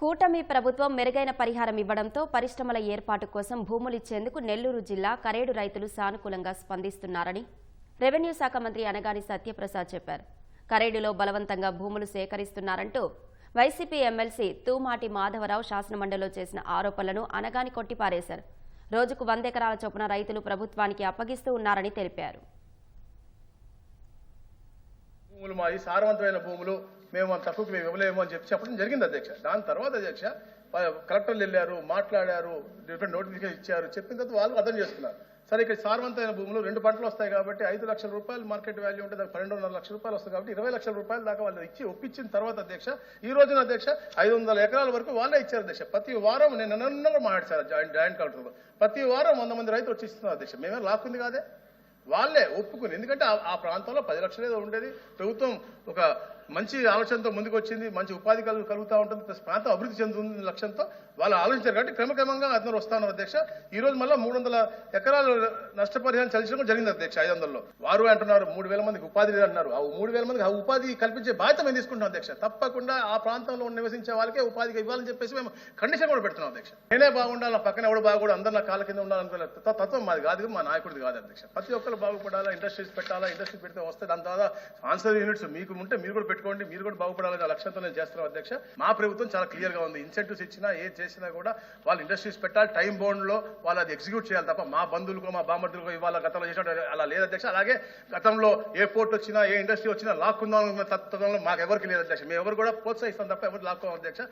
కూటమి ప్రభుత్వం మెరుగైన పరిహారం ఇవ్వడంతో పరిశ్రమల ఏర్పాటు కోసం భూములు ఇచ్చేందుకు నెల్లూరు జిల్లా కరేడు రైతులు సానుకూలంగా స్పందిస్తున్నారని రెవెన్యూ శాఖ మంత్రి అనగాని సత్యప్రసాద్ చెప్పారు. కరేడులో బలవంతంగా భూములు సేకరిస్తున్నారంటూ వైసీపీ ఎమ్మెల్సీ తూమాటి మాధవరావు శాసనమండలిలో చేసిన ఆరోపణలను అనగాని కొట్టిపారేశారు. రోజుకు వంద ఎకరాల చొప్పున రైతులు ప్రభుత్వానికి అప్పగిస్తూ ఉన్నారని తెలిపారు. భూములు మాది సారవంతమైన భూములు మేము అంత తక్కువకి మేము ఇవ్వలేము అని చెప్పి చెప్పడం జరిగింది అధ్యక్ష. దాని తర్వాత అధ్యక్ష కలెక్టర్లు వెళ్ళారు మాట్లాడారు డిఫరెంట్ నోటిఫికేషన్ ఇచ్చారు చెప్పిన తర్వాత వాళ్ళు అర్థం చేసుకున్నారు. సరే ఇక్కడ సారవంతమైన భూములు రెండు పంటలు వస్తాయి కాబట్టి ఐదు లక్షల రూపాయలు మార్కెట్ వాల్యూ ఉంటే దానికి పన్నెండున్నర లక్షల రూపాయలు వస్తుంది కాబట్టి ఇరవై లక్షల రూపాయల దాకా వాళ్ళు ఇచ్చి ఒప్పించిన తర్వాత అధ్యక్ష ఈ రోజున అధ్యక్ష ఐదు వందల ఎకరాల వరకు వాళ్ళే ఇచ్చారు అధ్యక్ష. ప్రతి వారం నేను నన్ను మాట్లాడారు జాయింట్ జాయింట్ కలెక్టర్లో. ప్రతి వారం వంద మంది రైతులు వచ్చి ఇస్తున్నారు అధ్యక్ష. మేమే లాక్కుంది కాదే? వాళ్ళే ఒప్పుకుని. ఎందుకంటే ఆ- ఆ ప్రాంతంలో పది లక్షలు ఏదో ఉండేది. ప్రభుత్వం ఒక మంచి ఆలోచనతో ముందుకు వచ్చింది మంచి ఉపాధి కలుగు కలుగుతూ ఉంటుంది ప్లస్ ప్రాంతం అభివృద్ధి చెందుతుంది లక్ష్యంతో వాళ్ళు ఆలోచించారు కాబట్టి క్రమక్రమంగా అతను వస్తున్నారు అధ్యక్ష. ఈ రోజు మళ్ళీ మూడు వందల ఎకరాలు నష్టపరిహారం చెల్లించడం జరిగింది అధ్యక్ష ఐదు వందల్లో వారు అంటున్నారు మూడు వేల మందికి ఉపాధి అంటున్నారు ఆ మూడు వేల మందికి ఆ ఉపాధి కల్పించే బాధ్యత మేము తీసుకుంటున్నాం అధ్యక్ష. తప్పకుండా ఆ ప్రాంతంలో నివసించే వాళ్ళకే ఉపాధికి ఇవ్వాలని చెప్పేసి మేము కండిషన్ కూడా పెడుతున్నాం అధ్యక్ష. నేనే బాగుండాలి నా పక్కన ఎవడు బాగుండు అందరు నా కాళ్ళ కింద ఉండాలనుకునే తత్వం మాది కాదు మా నాయకుడిది కాదు అధ్యక్ష. ప్రతి ఒక్కరు బాగుపడాలా ఇండస్ట్రీస్ పెట్టాలా ఇండస్ట్రీ పెడితే వస్తే దాని తర్వాత ఆన్సర్ యూనిట్స్ మీకు ఉంటే మీరు కూడా పెట్టుకోండి మీరు కూడా బాగుపడాలనే లక్ష్యంతో నేను చేస్తున్నాం అధ్యక్ష. మా ప్రభుత్వం చాలా క్లియర్గా ఉంది. ఇన్సెంటివ్స్ ఇచ్చినా ఏది చేసినా కూడా వాళ్ళు ఇండస్ట్రీస్ పెట్టాలి టైం బౌండ్లో వాళ్ళు అది ఎగ్జిక్యూట్ చేయాలి తప్ప మా బంధువులకు మా బామర్దులకో ఇవాళ గతంలో చేసినట్టు అలా లేదు అధ్యక్ష. అలాగే గతంలో ఏ పోర్ట్ వచ్చినా ఏ ఇండస్ట్రీ వచ్చినా లాక్కుందాం తత్వంలో మాకు ఎవరికి లేదు అధ్యక్ష. మేము ఎవరు కూడా ప్రోత్సహిస్తాం తప్ప ఎవరు లాక్కోం అధ్యక్ష.